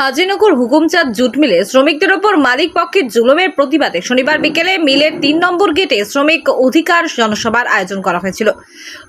Hazinagar Hukumchand jute মিলে শ্রমিকদের ওপর মালিক পক্ষের জুলুমের প্রতিবাদে শনিবার বিকেলে মিলের তিন নম্বর গেটে শ্রমিক অধিকার জনসভার আয়োজন করা হয়েছিল।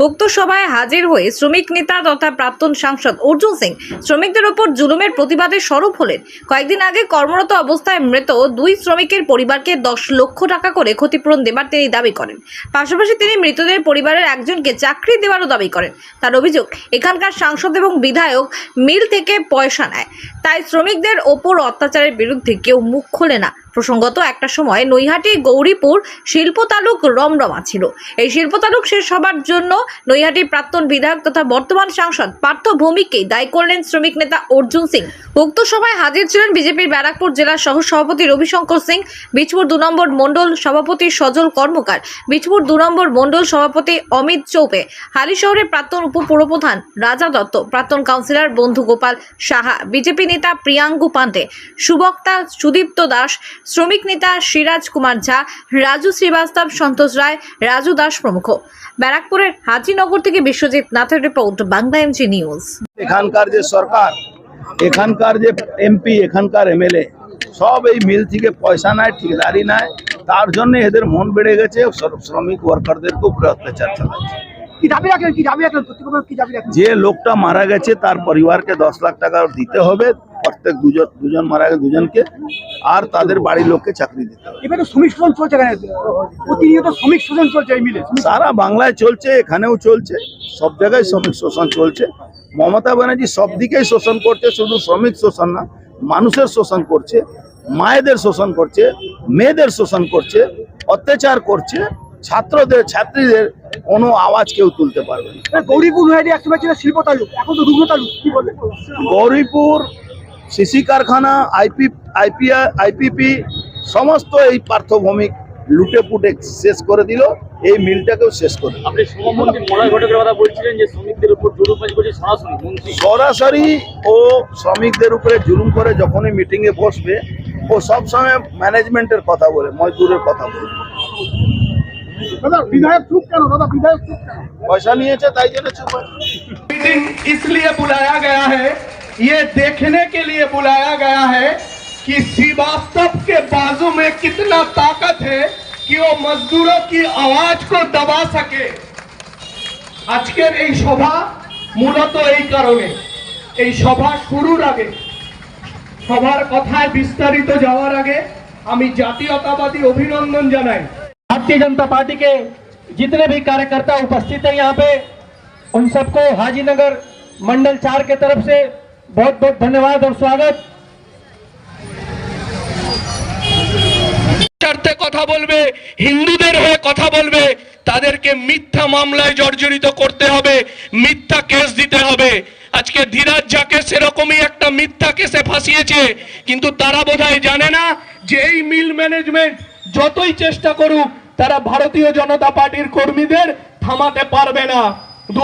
উক্ত সভায় হাজির হয়ে শ্রমিক নেতা তথা প্রাক্তন সাংসদ অর্জুন সিং শ্রমিকদের ওপর জুলুমের প্রতিবাদে স্বরূপ হলেন। কয়েকদিন আগে কর্মরত অবস্থায় মৃত দুই শ্রমিকের পরিবারকে দশ লক্ষ টাকা করে ক্ষতিপূরণ দেবার তিনি দাবি করেন। পাশাপাশি তিনি মৃতদের পরিবারের একজনকে চাকরি দেওয়ারও দাবি করেন। তার অভিযোগ, এখানকার সাংসদ এবং বিধায়ক মিল থেকে পয়সা নেয়। তাই শ্রমিকদের ওপর অত্যাচারের বিরুদ্ধে কেউ মুখ খোলে না। প্রসঙ্গত একটা সময় নৈহাটি গৌরীপুর শিল্প তালুক রমরমা ছিল। এই শিল্প তালুক শেষ হবার জন্য নৈহাটির প্রাক্তন বিধায়ক তথা বর্তমান সাংসদ পার্থ ভৌমিককেই দায়ী করলেন শ্রমিক নেতা অর্জুন সিং। উক্ত সভায় হাজির ছিলেন বিজেপির ব্যারাকপুর জেলার সহ সভাপতি রবিশঙ্কর সিং, বিজপুর দু নম্বর মণ্ডল সভাপতি সজল কর্মকার, বিজপুর দু নম্বর মণ্ডল সভাপতি অমিত চৌপে হালিশহরের প্রাক্তন উপপুরপ্রধান রাজা দত্ত, প্রাক্তন কাউন্সিলর বন্ধু গোপাল সাহা, বিজেপি নেতা প্রিয়াঙ্কু পান্ডে সুবক্তা সুদীপ্ত দাস শ্রমিক নেতা সিরাজ কুমার ঝা রাজু শ্রীবাস্তব সন্তোষ রায় রাজু দাস প্রমুখ। ব্যারাকপুরের হাজিনগর থেকে বিশ্বজিৎ নাথের রিপোর্ট বাংলা এমজি নিউজ। এখানকার যে সরকার এখানকার যে এমপি এখানকার এমএলএ সব এই মিল থেকে পয়সা নেয় ঠিকদারি নেয় তার জন্য এদের মন বেড়ে গেছে শ্রমিক ওয়ার্কারদের উপরে অত্যাচার চালাচ্ছে। কি দাবি রাখলেন কি দাবি রাখলেন কর্তৃপক্ষ কি দাবি রাখলেন যে লোকটা মারা গেছে তার পরিবারকে দশ লাখ টাকা দিতে হবে প্রত্যেক দুজন দুজন মারা গেছে দুজনকে আর তাদের বাড়ির লোককে চাকরি দিতে হবে। শ্রমিক শোষণ চলছে প্রতিনিয়ত শ্রমিক শোষণ চলছে এই মিলে সারা বাংলায় চলছে এখানেও চলছে সব জায়গায় শ্রমিক শোষণ চলছে। মমতা ব্যানার্জি সব দিকেই শোষণ করছে শুধু শ্রমিক শোষণ না মানুষের শোষণ করছে মায়েদের শোষণ করছে মেয়েদের শোষণ করছে অত্যাচার করছে ছাত্রদের ছাত্রীদের কোনো আওয়াজ কেউ তুলতে পারবে না। গৌরীপুর একসময় ছিল শিল্প তালুক এখন তো রুগ্ন তালুক কি বলবেন? গৌরীপুর সিসি কারখানা আইপি আইপিআই আইপিপি সমস্ত এই পার্থভূমিক লুটে পুটে শেষ করে দিল এই মিলটাকেও শেষ করে দিল আপনি শুভমন্ত্রী মলয় ঘটকের কথা বলছিলেন যে শ্রমিকদের উপর জুলুমবাজি করছে সরাসরি মন্ত্রী সরাসরি ও শ্রমিকদের উপরে জুলুম করে যখনই মিটিং এ বসবে ও সবসময় ম্যানেজমেন্টের কথা বলে মজদুরের কথা বলে দাদা বিধায়ক চুপ কেন দাদা বিধায়ক চুপ কেন পয়সা নিয়েছে তাই জন্য চুপ আছে। मीटिंग इसलिए बुलाया गया है ये देखने के लिए बुलाया गया है कि श्रीवास्तव के बाजू में कितना ताकत है कि वो मजदूरों की आवाज को दबा सके আজকের এই সভা মূলত এই কারণে এই সভা শুরুর আগে সবার কথায় বিস্তারিত যাওয়ার আগে আমি জাতীয়তাবাদী অভিনন্দন জানাই भारतीय जनता पार्टी के जितने भी कार्यकर्ता उपस्थित हैं यहाँ पे उन सबको हाजीनगर मंडल चार के तरफ से बहुत बहुत धन्यवाद और स्वागत স্বার্থে কথা বলবে হিন্দুদের হয়ে কথা বলবে তাদেরকে মিথ্যা মামলায় জর্জরিত করতে হবে মিথ্যা কেস দিতে হবে আজকে ধীরাজ যাকে সেরকমই একটা মিথ্যা কেসে ফাঁসিয়েছে কিন্তু তারা বোধহয় জানে না যে এই মিল ম্যানেজমেন্ট যতই চেষ্টা করুক তারা ভারতীয় জনতা পার্টির কর্মীদের থামাতে পারবে না দু